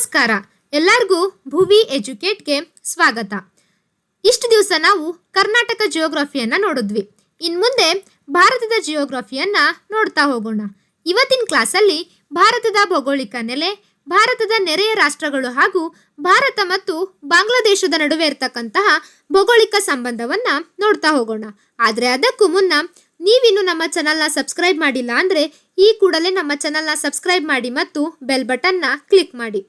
ನಮಸ್ಕಾರ. ಎಲ್ಲರಿಗೂ ಭುವಿ ಎಜುಕೇಟ್ಗೆ ಸ್ವಾಗತ. ಇಷ್ಟು ದಿವಸ ನಾವು ಕರ್ನಾಟಕ ಜಿಯೋಗ್ರಫಿಯನ್ನು ನೋಡಿದ್ವಿ. ಇನ್ಮುಂದೆ ಭಾರತದ ಜಿಯೋಗ್ರಫಿಯನ್ನು ನೋಡ್ತಾ ಹೋಗೋಣ. ಇವತ್ತಿನ ಕ್ಲಾಸಲ್ಲಿ ಭಾರತದ ಭೌಗೋಳಿಕ ನೆಲೆ, ಭಾರತದ ನೆರೆಯ ರಾಷ್ಟ್ರಗಳು ಹಾಗೂ ಭಾರತ ಮತ್ತು ಬಾಂಗ್ಲಾದೇಶದ ನಡುವೆ ಇರತಕ್ಕಂತಹ ಭೌಗೋಳಿಕ ಸಂಬಂಧವನ್ನ ನೋಡ್ತಾ ಹೋಗೋಣ. ಆದ್ರೆ ಅದಕ್ಕೂ ಮುನ್ನ ನೀವಿನ್ನು ನಮ್ಮ ಚಾನಲ್ನ ಸಬ್ಸ್ಕ್ರೈಬ್ ಮಾಡಿಲ್ಲ ಅಂದ್ರೆ ಈ ಕೂಡಲೇ ನಮ್ಮ ಚಾನಲ್ನ ಸಬ್ಸ್ಕ್ರೈಬ್ ಮಾಡಿ ಮತ್ತು ಬೆಲ್ ಬಟನ್ನ ಕ್ಲಿಕ್ ಮಾಡಿ.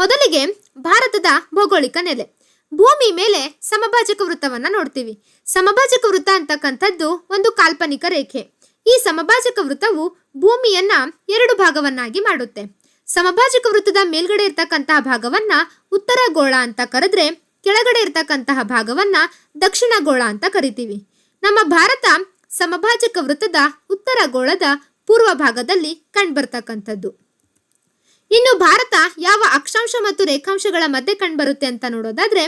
ಮೊದಲಿಗೆ ಭಾರತದ ಭೌಗೋಳಿಕ ನೆಲೆ. ಭೂಮಿ ಮೇಲೆ ಸಮಭಾಜಕ ವೃತ್ತವನ್ನು ನೋಡ್ತೀವಿ. ಸಮಭಾಜಕ ವೃತ್ತ ಅಂತಕ್ಕಂಥದ್ದು ಒಂದು ಕಾಲ್ಪನಿಕ ರೇಖೆ. ಈ ಸಮಭಾಜಕ ವೃತ್ತವು ಭೂಮಿಯನ್ನ ಎರಡು ಭಾಗವನ್ನಾಗಿ ಮಾಡುತ್ತೆ. ಸಮಭಾಜಕ ವೃತ್ತದ ಮೇಲ್ಗಡೆ ಇರ್ತಕ್ಕಂತಹ ಭಾಗವನ್ನ ಉತ್ತರ ಗೋಳ ಅಂತ ಕರೆದ್ರೆ ಕೆಳಗಡೆ ಇರ್ತಕ್ಕಂತಹ ಭಾಗವನ್ನ ದಕ್ಷಿಣ ಗೋಳ ಅಂತ ಕರಿತೀವಿ. ನಮ್ಮ ಭಾರತ ಸಮಭಾಜಕ ವೃತ್ತದ ಉತ್ತರ ಗೋಳದ ಪೂರ್ವ ಭಾಗದಲ್ಲಿ ಕಂಡುಬರ್ತಕ್ಕಂಥದ್ದು. ಇನ್ನು ಭಾರತ ಯಾವ ಅಕ್ಷಾಂಶ ಮತ್ತು ರೇಖಾಂಶಗಳ ಮಧ್ಯೆ ಕಂಡುಬರುತ್ತೆ ಅಂತ ನೋಡೋದಾದ್ರೆ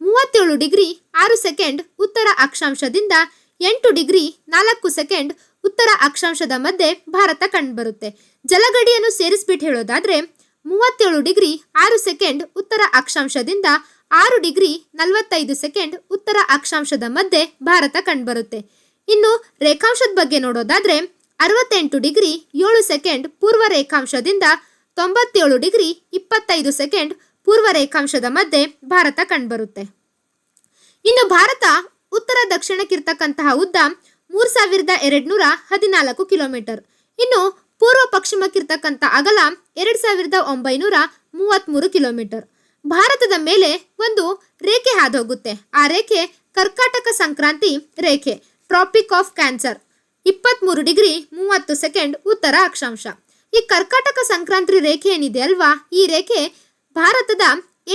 ಮೂವತ್ತೇಳು ಡಿಗ್ರಿ ಆರು ಸೆಕೆಂಡ್ ಉತ್ತರ ಅಕ್ಷಾಂಶದಿಂದ ಎಂಟು ಡಿಗ್ರಿ ನಾಲ್ಕು ಸೆಕೆಂಡ್ ಉತ್ತರ ಅಕ್ಷಾಂಶದ ಮಧ್ಯೆ ಭಾರತ ಕಂಡುಬರುತ್ತೆ. ಜಲಗಡಿಯನ್ನು ಸೇರಿಸ್ಬಿಟ್ಟು ಹೇಳೋದಾದ್ರೆ ಮೂವತ್ತೇಳು ಡಿಗ್ರಿ ಆರು ಸೆಕೆಂಡ್ ಉತ್ತರ ಅಕ್ಷಾಂಶದಿಂದ ಆರು ಡಿಗ್ರಿ ನಲವತ್ತೈದು ಸೆಕೆಂಡ್ ಉತ್ತರ ಅಕ್ಷಾಂಶದ ಮಧ್ಯೆ ಭಾರತ ಕಂಡುಬರುತ್ತೆ. ಇನ್ನು ರೇಖಾಂಶದ ಬಗ್ಗೆ ನೋಡೋದಾದ್ರೆ ಅರವತ್ತೆಂಟು ಡಿಗ್ರಿ ಏಳು ಸೆಕೆಂಡ್ ಪೂರ್ವ ರೇಖಾಂಶದಿಂದ ತೊಂಬತ್ತೇಳು ಡಿಗ್ರಿ ಇಪ್ಪತ್ತೈದು ಸೆಕೆಂಡ್ ಪೂರ್ವ ರೇಖಾಂಶದ ಮಧ್ಯೆ ಭಾರತ ಕಂಡುಬರುತ್ತೆ. ಇನ್ನು ಭಾರತ ಉತ್ತರ ದಕ್ಷಿಣಕ್ಕಿರ್ತಕ್ಕಂತಹ ಉದ್ದ ಮೂರು ಸಾವಿರದ ಎರಡ್ನೂರ ಹದಿನಾಲ್ಕು ಕಿಲೋಮೀಟರ್. ಇನ್ನು ಪೂರ್ವ ಪಶ್ಚಿಮಕ್ಕಿರ್ತಕ್ಕಂಥ ಅಗಲ ಎರಡು ಸಾವಿರದ ಒಂಬೈನೂರ ಮೂವತ್ತ್ಮೂರು ಕಿಲೋಮೀಟರ್. ಭಾರತದ ಮೇಲೆ ಒಂದು ರೇಖೆ ಹಾದೋಗುತ್ತೆ ಆ ರೇಖೆ ಕರ್ಕಾಟಕ ಸಂಕ್ರಾಂತಿ ರೇಖೆ ಟ್ರಾಪಿಕ್ ಆಫ್ ಕ್ಯಾನ್ಸರ್ ಇಪ್ಪತ್ತ್ಮೂರು ಡಿಗ್ರಿ ಮೂವತ್ತು ಸೆಕೆಂಡ್ ಉತ್ತರ ಅಕ್ಷಾಂಶ. ಈ ಕರ್ಕಾಟಕ ಸಂಕ್ರಾಂತಿ ರೇಖೆ ಏನಿದೆ ಅಲ್ವಾ? ಈ ರೇಖೆ ಭಾರತದ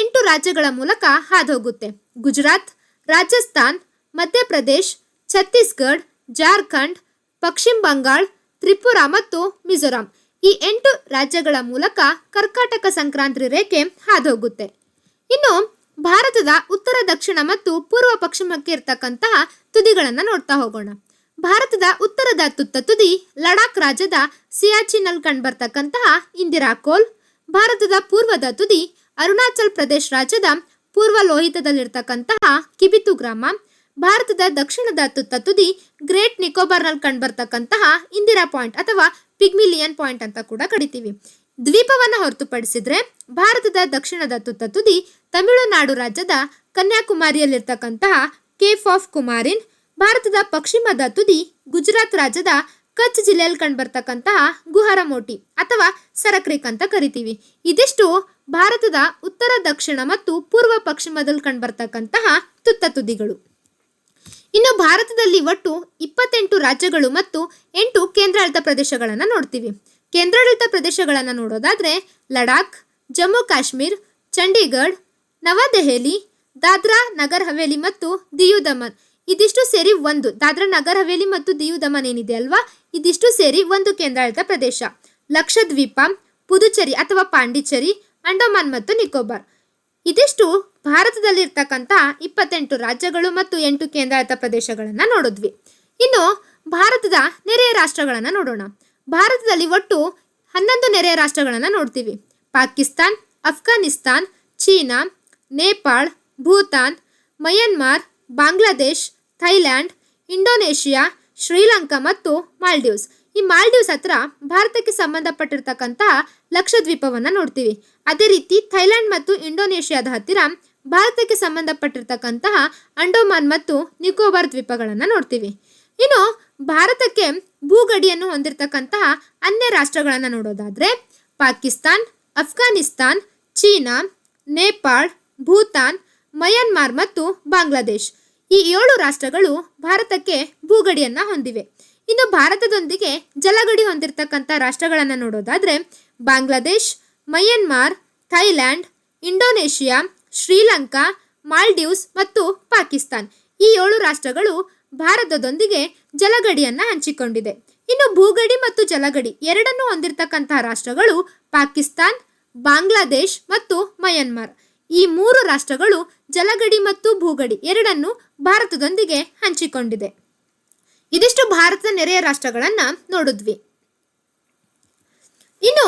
ಎಂಟು ರಾಜ್ಯಗಳ ಮೂಲಕ ಹಾದುಹೋಗುತ್ತೆ. ಗುಜರಾತ್, ರಾಜಸ್ಥಾನ್, ಮಧ್ಯಪ್ರದೇಶ್, ಛತ್ತೀಸ್ಗಢ್, ಜಾರ್ಖಂಡ್, ಪಶ್ಚಿಮ ಬಂಗಾಳ್, ತ್ರಿಪುರಾ ಮತ್ತು ಮಿಜೋರಾಂ. ಈ ಎಂಟು ರಾಜ್ಯಗಳ ಮೂಲಕ ಕರ್ಕಾಟಕ ಸಂಕ್ರಾಂತಿ ರೇಖೆ ಹಾದುಹೋಗುತ್ತೆ. ಇನ್ನು ಭಾರತದ ಉತ್ತರ, ದಕ್ಷಿಣ ಮತ್ತು ಪೂರ್ವ ಪಶ್ಚಿಮಕ್ಕೆ ಇರ್ತಕ್ಕಂತಹ ತುದಿಗಳನ್ನು ನೋಡ್ತಾ ಹೋಗೋಣ. ಭಾರತದ ಉತ್ತರದ ತುತ್ತ ತುದಿ ಲಡಾಖ್ ರಾಜ್ಯದ ಸಿಯಾಚಿನಲ್ಲಿ ಕಂಡುಬರ್ತಕ್ಕಂತಹ ಇಂದಿರಾ ಕೋಲ್, ಭಾರತದ ಪೂರ್ವದ ತುದಿ ಅರುಣಾಚಲ್ ಪ್ರದೇಶ ರಾಜ್ಯದ ಪೂರ್ವ ಲೋಹಿತದಲ್ಲಿರ್ತಕ್ಕಂತಹ ಕಿಬಿತು ಗ್ರಾಮ, ಭಾರತದ ದಕ್ಷಿಣದ ತುತ್ತ ತುದಿ ಗ್ರೇಟ್ ನಿಕೋಬಾರ್ನಲ್ಲಿ ಕಂಡುಬರ್ತಕ್ಕಂತಹ ಇಂದಿರಾ ಪಾಯಿಂಟ್ ಅಥವಾ ಪಿಗ್ಮಿಲಿಯನ್ ಪಾಯಿಂಟ್ ಅಂತ ಕೂಡ ಕರಿತೀವಿ. ದ್ವೀಪವನ್ನು ಹೊರತುಪಡಿಸಿದ್ರೆ ಭಾರತದ ದಕ್ಷಿಣದ ತುತ್ತ ತುದಿ ತಮಿಳುನಾಡು ರಾಜ್ಯದ ಕನ್ಯಾಕುಮಾರಿಯಲ್ಲಿರ್ತಕ್ಕಂತಹ ಕೇಫ್ ಆಫ್ ಕುಮಾರಿನ್ ಭಾರತದ ಪಶ್ಚಿಮದ ತುದಿ, ಗುಜರಾತ್ ರಾಜ್ಯದ ಕಚ್ ಜಿಲ್ಲೆಯಲ್ಲಿ ಕಂಡುಬರ್ತಕ್ಕಂತಹ ಗುಹರಮೋಟಿ ಅಥವಾ ಸರಕ್ರಿಕ್ ಅಂತ ಕರಿತೀವಿ. ಇದಿಷ್ಟು ಭಾರತದ ಉತ್ತರ, ದಕ್ಷಿಣ ಮತ್ತು ಪೂರ್ವ ಪಶ್ಚಿಮದಲ್ಲಿ ಕಂಡುಬರ್ತಕ್ಕಂತಹ ತುತ್ತ ತುದಿಗಳು. ಇನ್ನು ಭಾರತದಲ್ಲಿ ಒಟ್ಟು ಇಪ್ಪತ್ತೆಂಟು ರಾಜ್ಯಗಳು ಮತ್ತು ಎಂಟು ಕೇಂದ್ರಾಡಳಿತ ಪ್ರದೇಶಗಳನ್ನು ನೋಡ್ತೀವಿ. ಕೇಂದ್ರಾಡಳಿತ ಪ್ರದೇಶಗಳನ್ನು ನೋಡೋದಾದ್ರೆ ಲಡಾಖ್, ಜಮ್ಮು ಕಾಶ್ಮೀರ್, ಚಂಡೀಗಢ್, ನವದೆಹಲಿ, ದಾದ್ರಾ, ನಗರ್ ಹವೇಲಿ ಮತ್ತು ದಿಯು ದಮನ್ ಇದಿಷ್ಟು ಸೇರಿ ಒಂದು. ದಾದ್ರಾ ನಗರ್ ಹವೇಲಿ ಮತ್ತು ದಿಯು ದಮನ್ ಏನಿದೆ ಅಲ್ವಾ? ಇದಿಷ್ಟು ಸೇರಿ ಒಂದು ಕೇಂದ್ರಾಡಳಿತ ಪ್ರದೇಶ. ಲಕ್ಷದ್ವೀಪ, ಪುದುಚೇರಿ ಅಥವಾ ಪಾಂಡಿಚೇರಿ, ಅಂಡಮಾನ್ ಮತ್ತು ನಿಕೋಬಾರ್. ಇದಿಷ್ಟು ಭಾರತದಲ್ಲಿರ್ತಕ್ಕಂಥ ಇಪ್ಪತ್ತೆಂಟು ರಾಜ್ಯಗಳು ಮತ್ತು ಎಂಟು ಕೇಂದ್ರಾಡಳಿತ ಪ್ರದೇಶಗಳನ್ನು ನೋಡಿದ್ವಿ. ಇನ್ನು ಭಾರತದ ನೆರೆಯ ರಾಷ್ಟ್ರಗಳನ್ನು ನೋಡೋಣ. ಭಾರತದಲ್ಲಿ ಒಟ್ಟು ಹನ್ನೊಂದು ನೆರೆಯ ರಾಷ್ಟ್ರಗಳನ್ನು ನೋಡ್ತೀವಿ. Pakistan, Afghanistan, China, Nepal, Bhutan, Myanmar, Bangladesh Thailand, Indonesia, Sri Lanka ಮತ್ತು ಮಾಲ್ಡೀವ್ಸ್. ಈ ಮಾಲ್ಡೀವ್ಸ್ ಹತ್ರ ಭಾರತಕ್ಕೆ ಸಂಬಂಧಪಟ್ಟಿರ್ತಕ್ಕಂತಹ ಲಕ್ಷದ್ವೀಪವನ್ನು ನೋಡ್ತೀವಿ. ಅದೇ ರೀತಿ ಥೈಲ್ಯಾಂಡ್ ಮತ್ತು ಇಂಡೋನೇಷ್ಯಾದ ಹತ್ತಿರ ಭಾರತಕ್ಕೆ ಸಂಬಂಧಪಟ್ಟಿರ್ತಕ್ಕಂತಹ ಅಂಡೋಮಾನ್ ಮತ್ತು ನಿಕೋಬಾರ್ ದ್ವೀಪಗಳನ್ನು ನೋಡ್ತೀವಿ. ಇನ್ನು ಭಾರತಕ್ಕೆ ಭೂಗಡಿಯನ್ನು ಹೊಂದಿರತಕ್ಕಂತಹ ಅನ್ಯ ರಾಷ್ಟ್ರಗಳನ್ನು ನೋಡೋದಾದ್ರೆ ಪಾಕಿಸ್ತಾನ್, ಅಫ್ಘಾನಿಸ್ತಾನ್, ಚೀನಾ, ನೇಪಾಳ್, ಭೂತಾನ್, ಮಯನ್ಮಾರ್ ಮತ್ತು ಬಾಂಗ್ಲಾದೇಶ್. ಈ ಏಳು ರಾಷ್ಟ್ರಗಳು ಭಾರತಕ್ಕೆ ಭೂಗಡಿಯನ್ನ ಹೊಂದಿವೆ. ಇನ್ನು ಭಾರತದೊಂದಿಗೆ ಜಲಗಡಿ ಹೊಂದಿರತಕ್ಕಂಥ ರಾಷ್ಟ್ರಗಳನ್ನು ನೋಡೋದಾದರೆ Bangladesh, Myanmar Thailand Indonesia, Sri Lanka, Maldives ಮತ್ತು ಪಾಕಿಸ್ತಾನ್. ಈ ಏಳು ರಾಷ್ಟ್ರಗಳು ಭಾರತದೊಂದಿಗೆ ಜಲಗಡಿಯನ್ನು ಹಂಚಿಕೊಂಡಿದೆ. ಇನ್ನು ಭೂಗಡಿ ಮತ್ತು ಜಲಗಡಿ ಎರಡನ್ನೂ ಹೊಂದಿರತಕ್ಕಂತಹ ರಾಷ್ಟ್ರಗಳು ಪಾಕಿಸ್ತಾನ್, ಬಾಂಗ್ಲಾದೇಶ್ ಮತ್ತು ಮಯನ್ಮಾರ್. ಈ ಮೂರು ರಾಷ್ಟ್ರಗಳು ಜಲಗಡಿ ಮತ್ತು ಭೂಗಡಿ ಎರಡನ್ನು ಭಾರತದೊಂದಿಗೆ ಹಂಚಿಕೊಂಡಿದೆ. ಇದಿಷ್ಟು ಭಾರತದ ನೆರೆಯ ರಾಷ್ಟ್ರಗಳನ್ನು ನೋಡಿದ್ವಿ. ಇನ್ನು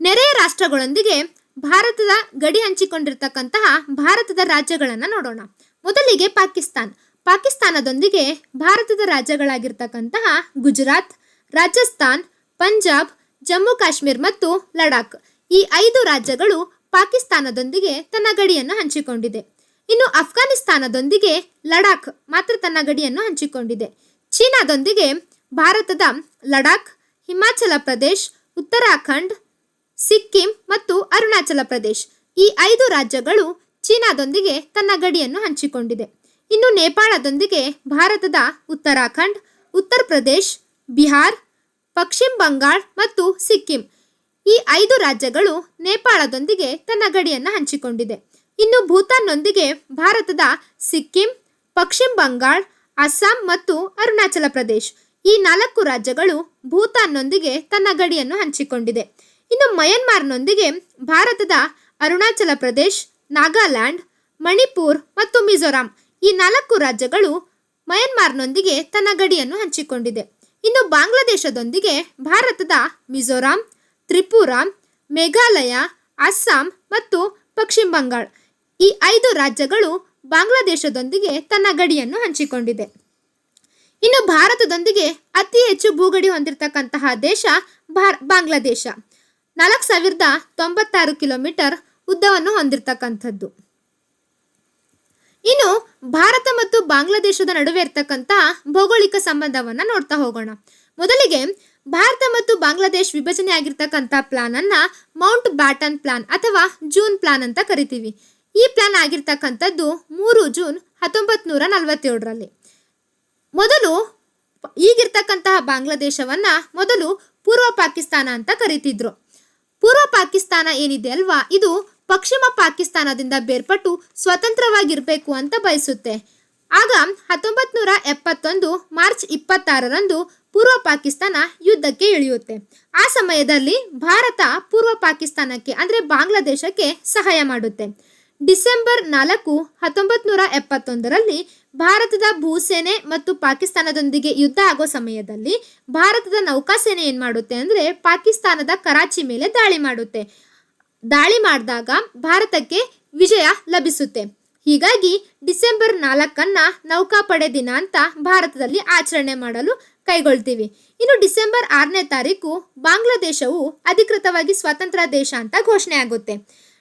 ನೆರೆಯ ರಾಷ್ಟ್ರಗಳೊಂದಿಗೆ ಭಾರತದ ಗಡಿ ಹಂಚಿಕೊಂಡಿರ್ತಕ್ಕಂತಹ ಭಾರತದ ರಾಜ್ಯಗಳನ್ನು ನೋಡೋಣ. ಮೊದಲಿಗೆ ಪಾಕಿಸ್ತಾನ್. ಪಾಕಿಸ್ತಾನದೊಂದಿಗೆ ಭಾರತದ ರಾಜ್ಯಗಳಾಗಿರ್ತಕ್ಕಂತಹ ಗುಜರಾತ್, ರಾಜಸ್ಥಾನ್, ಪಂಜಾಬ್, ಜಮ್ಮು ಕಾಶ್ಮೀರ್ ಮತ್ತು ಲಡಾಖ್ ಈ ಐದು ರಾಜ್ಯಗಳು ಪಾಕಿಸ್ತಾನದೊಂದಿಗೆ ತನ್ನ ಗಡಿಯನ್ನು ಹಂಚಿಕೊಂಡಿದೆ. ಇನ್ನು ಅಫ್ಘಾನಿಸ್ತಾನದೊಂದಿಗೆ ಲಡಾಖ್ ಮಾತ್ರ ತನ್ನ ಗಡಿಯನ್ನು ಹಂಚಿಕೊಂಡಿದೆ. ಚೀನಾದೊಂದಿಗೆ ಭಾರತದ ಲಡಾಖ್, ಹಿಮಾಚಲ ಪ್ರದೇಶ್, ಉತ್ತರಾಖಂಡ್, ಸಿಕ್ಕಿಂ ಮತ್ತು ಅರುಣಾಚಲ ಪ್ರದೇಶ್ ಈ ಐದು ರಾಜ್ಯಗಳು ಚೀನಾದೊಂದಿಗೆ ತನ್ನ ಗಡಿಯನ್ನು ಹಂಚಿಕೊಂಡಿದೆ. ಇನ್ನು ನೇಪಾಳದೊಂದಿಗೆ ಭಾರತದ ಉತ್ತರಾಖಂಡ್, ಉತ್ತರ ಪ್ರದೇಶ್, ಬಿಹಾರ್, ಪಶ್ಚಿಮ ಬಂಗಾಳ ಮತ್ತು ಸಿಕ್ಕಿಂ ಈ ಐದು ರಾಜ್ಯಗಳು ನೇಪಾಳದೊಂದಿಗೆ ತನ್ನ ಗಡಿಯನ್ನು ಹಂಚಿಕೊಂಡಿದೆ. ಇನ್ನು ಭೂತಾನ್ನೊಂದಿಗೆ ಭಾರತದ ಸಿಕ್ಕಿಂ, ಪಶ್ಚಿಮ ಬಂಗಾಳ, ಅಸ್ಸಾಂ ಮತ್ತು ಅರುಣಾಚಲ ಪ್ರದೇಶ್ ಈ ನಾಲ್ಕು ರಾಜ್ಯಗಳು ಭೂತಾನ್ನೊಂದಿಗೆ ತನ್ನ ಗಡಿಯನ್ನು ಹಂಚಿಕೊಂಡಿದೆ. ಇನ್ನು ಮಯನ್ಮಾರ್ನೊಂದಿಗೆ ಭಾರತದ ಅರುಣಾಚಲ ಪ್ರದೇಶ್, ನಾಗಾಲ್ಯಾಂಡ್, ಮಣಿಪುರ್ ಮತ್ತು ಮಿಜೋರಾಂ ಈ ನಾಲ್ಕು ರಾಜ್ಯಗಳು ಮಯನ್ಮಾರ್ನೊಂದಿಗೆ ತನ್ನ ಗಡಿಯನ್ನು ಹಂಚಿಕೊಂಡಿದೆ. ಇನ್ನು ಬಾಂಗ್ಲಾದೇಶದೊಂದಿಗೆ ಭಾರತದ ಮಿಜೋರಾಂ ತ್ರಿಪುರಾ, ಮೇಘಾಲಯ, ಅಸ್ಸಾಂ ಮತ್ತು ಪಶ್ಚಿಮ ಬಂಗಾಳ. ಈ ಐದು ರಾಜ್ಯಗಳು ಬಾಂಗ್ಲಾದೇಶದೊಂದಿಗೆ ತನ್ನ ಗಡಿಯನ್ನು ಹಂಚಿಕೊಂಡಿದೆ. ಇನ್ನು ಭಾರತದೊಂದಿಗೆ ಅತಿ ಹೆಚ್ಚು ಭೂಗಡಿ ಹೊಂದಿರತಕ್ಕಂತಹ ದೇಶ ಭಾರ್, ಬಾಂಗ್ಲಾದೇಶ. ನಾಲ್ಕು ಸಾವಿರದ ತೊಂಬತ್ತಾರು ಕಿಲೋಮೀಟರ್ ಉದ್ದವನ್ನು ಹೊಂದಿರತಕ್ಕಂಥದ್ದು. ಇನ್ನು ಭಾರತ ಮತ್ತು ಬಾಂಗ್ಲಾದೇಶದ ನಡುವೆ ಇರತಕ್ಕಂತಹ ಭೌಗೋಳಿಕ ಸಂಬಂಧವನ್ನು ನೋಡ್ತಾ ಹೋಗೋಣ. ಮೊದಲಿಗೆ ಭಾರತ ಮತ್ತು ಬಾಂಗ್ಲಾದೇಶ್ ವಿಭಜನೆ ಆಗಿರ್ತಕ್ಕಂಥ ಪ್ಲಾನ್ ಅನ್ನ ಮೌಂಟ್ ಬ್ಯಾಟನ್ ಪ್ಲಾನ್ ಅಥವಾ ಜೂನ್ ಪ್ಲಾನ್ ಅಂತ ಕರಿತೀವಿ. ಈ ಪ್ಲಾನ್ ಆಗಿರ್ತಕ್ಕಂಥದ್ದು ಮೂರು ಜೂನ್ ಹತ್ತೊಂಬತ್ತು ನೂರ ನಲವತ್ತೇಳರಲ್ಲಿ. ಮೊದಲು ಈಗಿರ್ತಕ್ಕಂತಹ ಬಾಂಗ್ಲಾದೇಶವನ್ನ ಮೊದಲು ಪೂರ್ವ ಪಾಕಿಸ್ತಾನ ಅಂತ ಕರೀತಿದ್ರು. ಪೂರ್ವ ಪಾಕಿಸ್ತಾನ ಏನಿದೆ ಅಲ್ವಾ? ಇದು ಪಶ್ಚಿಮ ಪಾಕಿಸ್ತಾನದಿಂದ ಬೇರ್ಪಟ್ಟು ಸ್ವತಂತ್ರವಾಗಿರಬೇಕು ಅಂತ ಬಯಸುತ್ತೆ. ಆಗ ಹತ್ತೊಂಬತ್ ನೂರ ಎಪ್ಪತ್ತೊಂದು ಮಾರ್ಚ್ ಇಪ್ಪತ್ತಾರರಂದು ಪೂರ್ವ ಪಾಕಿಸ್ತಾನ ಯುದ್ಧಕ್ಕೆ ಇಳಿಯುತ್ತೆ. ಆ ಸಮಯದಲ್ಲಿ ಭಾರತ ಪೂರ್ವ ಪಾಕಿಸ್ತಾನಕ್ಕೆ, ಅಂದರೆ ಬಾಂಗ್ಲಾದೇಶಕ್ಕೆ ಸಹಾಯ ಮಾಡುತ್ತೆ. ಡಿಸೆಂಬರ್ ನಾಲ್ಕು ಹತ್ತೊಂಬತ್ತು ನೂರ ಎಪ್ಪತ್ತೊಂದರಲ್ಲಿ ಭಾರತದ ಭೂಸೇನೆ ಮತ್ತು ಪಾಕಿಸ್ತಾನದೊಂದಿಗೆ ಯುದ್ಧ ಆಗೋ ಸಮಯದಲ್ಲಿ ಭಾರತದ ನೌಕಾಸೇನೆ ಏನು ಮಾಡುತ್ತೆ ಅಂದರೆ ಪಾಕಿಸ್ತಾನದ ಕರಾಚಿ ಮೇಲೆ ದಾಳಿ ಮಾಡುತ್ತೆ. ದಾಳಿ ಮಾಡಿದಾಗ ಭಾರತಕ್ಕೆ ವಿಜಯ ಲಭಿಸುತ್ತೆ. ಹೀಗಾಗಿ ಡಿಸೆಂಬರ್ ನಾಲ್ಕನ್ನು ನೌಕಾಪಡೆ ದಿನ ಅಂತ ಭಾರತದಲ್ಲಿ ಆಚರಣೆ ಮಾಡಲು ಕೈಗೊಳ್ತೀವಿ. ಇನ್ನು ಡಿಸೆಂಬರ್ ಆರನೇ ತಾರೀಕು ಬಾಂಗ್ಲಾದೇಶವು ಅಧಿಕೃತವಾಗಿ ಸ್ವತಂತ್ರ ದೇಶ ಅಂತ ಘೋಷಣೆ ಆಗುತ್ತೆ.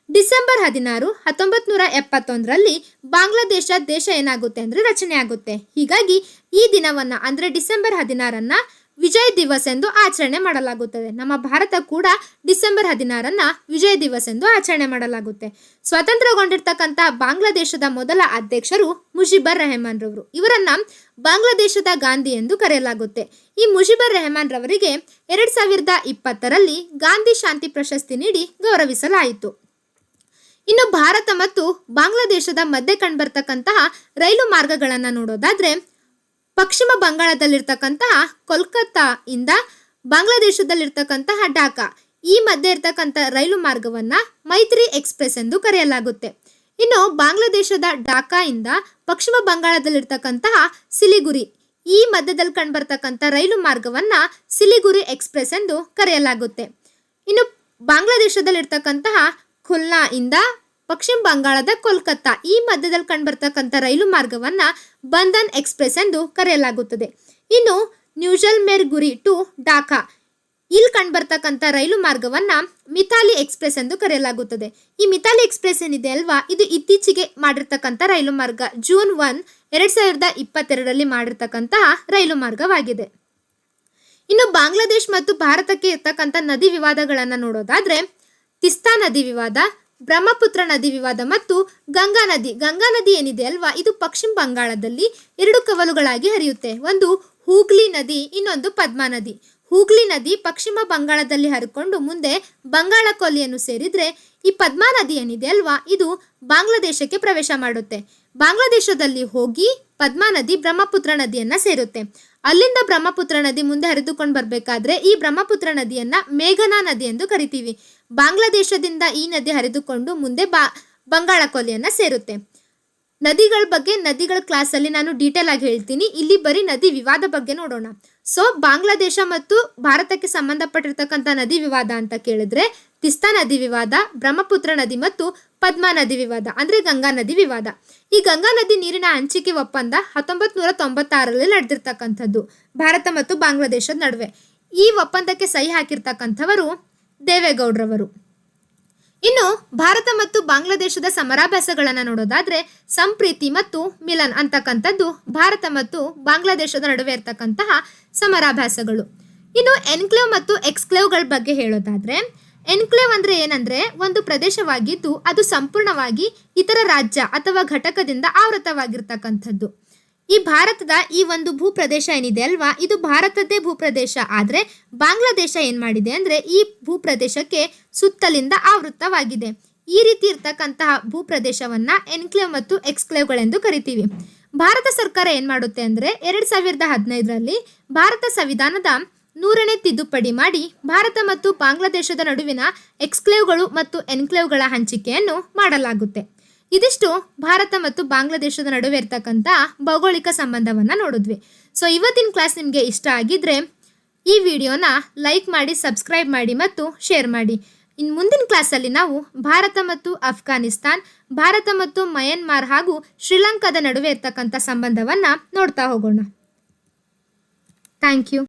ಡಿಸೆಂಬರ್ ಹದಿನಾರು ಹತ್ತೊಂಬತ್ ನೂರ ಎಪ್ಪತ್ತೊಂದರಲ್ಲಿ ಬಾಂಗ್ಲಾದೇಶ ದೇಶ ಏನಾಗುತ್ತೆ ಅಂದರೆ ರಚನೆ ಆಗುತ್ತೆ. ಹೀಗಾಗಿ ಈ ದಿನವನ್ನು ಅಂದರೆ ಡಿಸೆಂಬರ್ ಹದಿನಾರನ್ನ ವಿಜಯ್ ದಿವಸ್ ಎಂದು ಆಚರಣೆ ಮಾಡಲಾಗುತ್ತದೆ. ನಮ್ಮ ಭಾರತ ಕೂಡ ಡಿಸೆಂಬರ್ ಹದಿನಾರನ್ನ ವಿಜಯ್ ದಿವಸ್ ಎಂದು ಆಚರಣೆ ಮಾಡಲಾಗುತ್ತೆ. ಸ್ವತಂತ್ರಗೊಂಡಿರ್ತಕ್ಕಂಥ ಬಾಂಗ್ಲಾದೇಶದ ಮೊದಲ ಅಧ್ಯಕ್ಷರು ಮುಜಿಬರ್ ರೆಹಮಾನ್ ರವರು. ಇವರನ್ನ ಬಾಂಗ್ಲಾದೇಶದ ಗಾಂಧಿ ಎಂದು ಕರೆಯಲಾಗುತ್ತೆ. ಈ ಮುಜಿಬರ್ ರೆಹಮಾನ್ ರವರಿಗೆ ಎರಡ್ ಸಾವಿರದ ಇಪ್ಪತ್ತರಲ್ಲಿ ಗಾಂಧಿ ಶಾಂತಿ ಪ್ರಶಸ್ತಿ ನೀಡಿ ಗೌರವಿಸಲಾಯಿತು. ಇನ್ನು ಭಾರತ ಮತ್ತು ಬಾಂಗ್ಲಾದೇಶದ ಮಧ್ಯೆ ಕಂಡುಬರ್ತಕ್ಕಂತಹ ರೈಲು ಮಾರ್ಗಗಳನ್ನು ನೋಡೋದಾದ್ರೆ ಪಶ್ಚಿಮ ಬಂಗಾಳದಲ್ಲಿರ್ತಕ್ಕಂತಹ ಕೋಲ್ಕತ್ತಾ ಇಂದ ಬಾಂಗ್ಲಾದೇಶದಲ್ಲಿರ್ತಕ್ಕಂತಹ ಢಾಕಾ ಈ ಮಧ್ಯೆ ಇರ್ತಕ್ಕಂಥ ರೈಲು ಮಾರ್ಗವನ್ನ ಮೈತ್ರಿ ಎಕ್ಸ್ಪ್ರೆಸ್ ಎಂದು ಕರೆಯಲಾಗುತ್ತೆ. ಇನ್ನು ಬಾಂಗ್ಲಾದೇಶದ ಢಾಕಾ ಇಂದ ಪಶ್ಚಿಮ ಬಂಗಾಳದಲ್ಲಿರ್ತಕ್ಕಂತಹ ಸಿಲಿಗುರಿ, ಈ ಮಧ್ಯದಲ್ಲಿ ಕಂಡುಬರ್ತಕ್ಕಂಥ ರೈಲು ಮಾರ್ಗವನ್ನ ಸಿಲಿಗುರಿ ಎಕ್ಸ್ಪ್ರೆಸ್ ಎಂದು ಕರೆಯಲಾಗುತ್ತೆ. ಇನ್ನು ಬಾಂಗ್ಲಾದೇಶದಲ್ಲಿರ್ತಕ್ಕಂತಹ ಖುಲ್ನಾ ಇಂದ ಪಶ್ಚಿಮ ಬಂಗಾಳದ ಕೋಲ್ಕತ್ತಾ. ಈ ಮಧ್ಯದಲ್ಲಿ ಕಂಡುಬರ್ತಕ್ಕಂಥ ರೈಲು ಮಾರ್ಗವನ್ನ ಬಂಧನ್ ಎಕ್ಸ್ಪ್ರೆಸ್ ಎಂದು ಕರೆಯಲಾಗುತ್ತದೆ. ಇನ್ನು ನ್ಯೂಜಲ್ಮೇರ್ ಗುರಿ ಟು ಢಾಕಾ. ಇಲ್ಲಿ ಕಂಡುಬರ್ತಕ್ಕಂಥ ರೈಲು ಮಾರ್ಗವನ್ನ ಮಿಥಾಲಿ ಎಕ್ಸ್ಪ್ರೆಸ್ ಎಂದು ಕರೆಯಲಾಗುತ್ತದೆ. ಈ ಮಿಥಾಲಿ ಎಕ್ಸ್ಪ್ರೆಸ್ ಏನಿದೆ ಅಲ್ವಾ? ಇದು ಇತ್ತೀಚೆಗೆ ಮಾಡಿರ್ತಕ್ಕಂಥ ರೈಲು ಮಾರ್ಗ. ಜೂನ್ ಒನ್, ಎರಡ್ ಸಾವಿರದ ಇಪ್ಪತ್ತೆರಡರಲ್ಲಿ ಮಾಡಿರ್ತಕ್ಕಂತಹ ರೈಲು ಮಾರ್ಗವಾಗಿದೆ. ಇನ್ನು ಬಾಂಗ್ಲಾದೇಶ್ ಮತ್ತು ಭಾರತಕ್ಕೆ ಇರ್ತಕ್ಕಂಥ ನದಿ ವಿವಾದಗಳನ್ನು ನೋಡೋದಾದ್ರೆ, ತಿಸ್ತಾ ನದಿ ವಿವಾದ ಬ್ರಹ್ಮಪುತ್ರ ನದಿ ವಿವಾದ ಮತ್ತು ಗಂಗಾ ನದಿ. ಗಂಗಾ ನದಿ ಏನಿದೆ ಅಲ್ವಾ? ಇದು ಪಶ್ಚಿಮ ಬಂಗಾಳದಲ್ಲಿ ಎರಡು ಕವಲುಗಳಾಗಿ ಹರಿಯುತ್ತೆ. ಒಂದು ಹೂಗ್ಲಿ ನದಿ, ಇನ್ನೊಂದು ಪದ್ಮಾ ನದಿ. ಹೂಗ್ಲಿ ನದಿ ಪಶ್ಚಿಮ ಬಂಗಾಳದಲ್ಲಿ ಹರಿಕೊಂಡು ಮುಂದೆ ಬಂಗಾಳ ಕೊಲ್ಲಿಯನ್ನು ಸೇರಿದ್ರೆ ಈ ಪದ್ಮಾ ನದಿ ಏನಿದೆ ಅಲ್ವಾ? ಇದು ಬಾಂಗ್ಲಾದೇಶಕ್ಕೆ ಪ್ರವೇಶ ಮಾಡುತ್ತೆ. ಬಾಂಗ್ಲಾದೇಶದಲ್ಲಿ ಹೋಗಿ ಪದ್ಮಾ ನದಿ ಬ್ರಹ್ಮಪುತ್ರ ನದಿಯನ್ನ ಸೇರುತ್ತೆ. ಅಲ್ಲಿಂದ ಬ್ರಹ್ಮಪುತ್ರ ನದಿ ಮುಂದೆ ಹರಿದುಕೊಂಡು ಬರಬೇಕಾದ್ರೆ ಈ ಬ್ರಹ್ಮಪುತ್ರ ನದಿಯನ್ನ ಮೇಘನಾ ನದಿ ಎಂದು ಕರಿತೀವಿ. ಬಾಂಗ್ಲಾದೇಶದಿಂದ ಈ ನದಿ ಹರಿದುಕೊಂಡು ಮುಂದೆ ಬಾ, ಬಂಗಾಳ ಕೊಲೆಯನ್ನು ಸೇರುತ್ತೆ. ನದಿಗಳ ಬಗ್ಗೆ ನದಿಗಳ ಕ್ಲಾಸಲ್ಲಿ ನಾನು ಡೀಟೇಲ್ ಆಗಿ ಹೇಳ್ತೀನಿ. ಇಲ್ಲಿ ಬರೀ ನದಿ ವಿವಾದ ಬಗ್ಗೆ ನೋಡೋಣ. ಸೊ ಬಾಂಗ್ಲಾದೇಶ ಮತ್ತು ಭಾರತಕ್ಕೆ ಸಂಬಂಧಪಟ್ಟಿರ್ತಕ್ಕಂಥ ನದಿ ವಿವಾದ ಅಂತ ಕೇಳಿದ್ರೆ ತಿಸ್ತಾ ನದಿ ವಿವಾದ, ಬ್ರಹ್ಮಪುತ್ರ ನದಿ ಮತ್ತು ಪದ್ಮಾ ನದಿ ವಿವಾದ, ಅಂದ್ರೆ ಗಂಗಾ ನದಿ ವಿವಾದ. ಈ ಗಂಗಾ ನದಿ ನೀರಿನ ಹಂಚಿಕೆ ಒಪ್ಪಂದ ಹತ್ತೊಂಬತ್ತು ನೂರ ತೊಂಬತ್ತಾರರಲ್ಲಿ ನಡೆದಿರ್ತಕ್ಕಂಥದ್ದು. ಭಾರತ ಮತ್ತು ಬಾಂಗ್ಲಾದೇಶದ ನಡುವೆ. ಈ ಒಪ್ಪಂದಕ್ಕೆ ಸಹಿ ಹಾಕಿರ್ತಕ್ಕಂಥವರು ದೇವೇಗೌಡ್ರವರು. ಇನ್ನು ಭಾರತ ಮತ್ತು ಬಾಂಗ್ಲಾದೇಶದ ಸಮರಾಭ್ಯಾಸಗಳನ್ನು ನೋಡೋದಾದ್ರೆ ಸಂಪ್ರೀತಿ ಮತ್ತು ಮಿಲನ್ ಅಂತಕ್ಕಂಥದ್ದು ಭಾರತ ಮತ್ತು ಬಾಂಗ್ಲಾದೇಶದ ನಡುವೆ ಇರತಕ್ಕಂತಹ ಸಮರಾಭ್ಯಾಸಗಳು. ಇನ್ನು ಎನ್ಕ್ಲೇವ್ ಮತ್ತು ಎಕ್ಸ್ಕ್ಲೇವ್ಗಳ ಬಗ್ಗೆ ಹೇಳೋದಾದ್ರೆ, ಎನ್ಕ್ಲೇವ್ ಅಂದ್ರೆ ಏನಂದ್ರೆ ಒಂದು ಪ್ರದೇಶವಾಗಿದ್ದು ಅದು ಸಂಪೂರ್ಣವಾಗಿ ಇತರ ರಾಜ್ಯ ಅಥವಾ ಘಟಕದಿಂದ ಆವೃತವಾಗಿರ್ತಕ್ಕಂಥದ್ದು. ಈ ಭಾರತದ ಈ ಒಂದು ಭೂಪ್ರದೇಶ ಏನಿದೆ ಅಲ್ವಾ? ಇದು ಭಾರತದ್ದೇ ಭೂಪ್ರದೇಶ. ಆದರೆ ಬಾಂಗ್ಲಾದೇಶ ಏನು ಮಾಡಿದೆ ಅಂದರೆ ಈ ಭೂಪ್ರದೇಶಕ್ಕೆ ಸುತ್ತಲಿಂದ ಆವೃತ್ತವಾಗಿದೆ. ಈ ರೀತಿ ಇರ್ತಕ್ಕಂತಹ ಭೂಪ್ರದೇಶವನ್ನು ಎನ್ಕ್ಲೇವ್ ಮತ್ತು ಎಕ್ಸ್ಕ್ಲೇವ್ಗಳೆಂದು ಕರಿತೀವಿ. ಭಾರತ ಸರ್ಕಾರ ಏನು ಮಾಡುತ್ತೆ ಅಂದರೆ ಎರಡು ಸಾವಿರದ ಹದಿನೈದರಲ್ಲಿ ಭಾರತ ಸಂವಿಧಾನದ ನೂರನೇ ತಿದ್ದುಪಡಿ ಮಾಡಿ ಭಾರತ ಮತ್ತು ಬಾಂಗ್ಲಾದೇಶದ ನಡುವಿನ ಎಕ್ಸ್ಕ್ಲೇವ್ಗಳು ಮತ್ತು ಎನ್ಕ್ಲೇವ್ಗಳ ಹಂಚಿಕೆಯನ್ನು ಮಾಡಲಾಗುತ್ತೆ. ಇದಿಷ್ಟು ಭಾರತ ಮತ್ತು ಬಾಂಗ್ಲಾದೇಶದ ನಡುವೆ ಇರ್ತಕ್ಕಂಥ ಭೌಗೋಳಿಕ ಸಂಬಂಧವನ್ನು ನೋಡಿದ್ವಿ. ಸೊ ಇವತ್ತಿನ ಕ್ಲಾಸ್ ನಿಮಗೆ ಇಷ್ಟ ಆಗಿದ್ರೆ ಈ ವಿಡಿಯೋನ ಲೈಕ್ ಮಾಡಿ ಸಬ್ಸ್ಕ್ರೈಬ್ ಮಾಡಿ ಮತ್ತು ಶೇರ್ ಮಾಡಿ. ಇನ್ನು ಮುಂದಿನ ಕ್ಲಾಸಲ್ಲಿ ನಾವು ಭಾರತ ಮತ್ತು ಅಫ್ಘಾನಿಸ್ತಾನ್, ಭಾರತ ಮತ್ತು ಮಯನ್ಮಾರ್ ಹಾಗೂ ಶ್ರೀಲಂಕಾದ ನಡುವೆ ಇರ್ತಕ್ಕಂಥ ಸಂಬಂಧವನ್ನು ನೋಡ್ತಾ ಹೋಗೋಣ. Thank you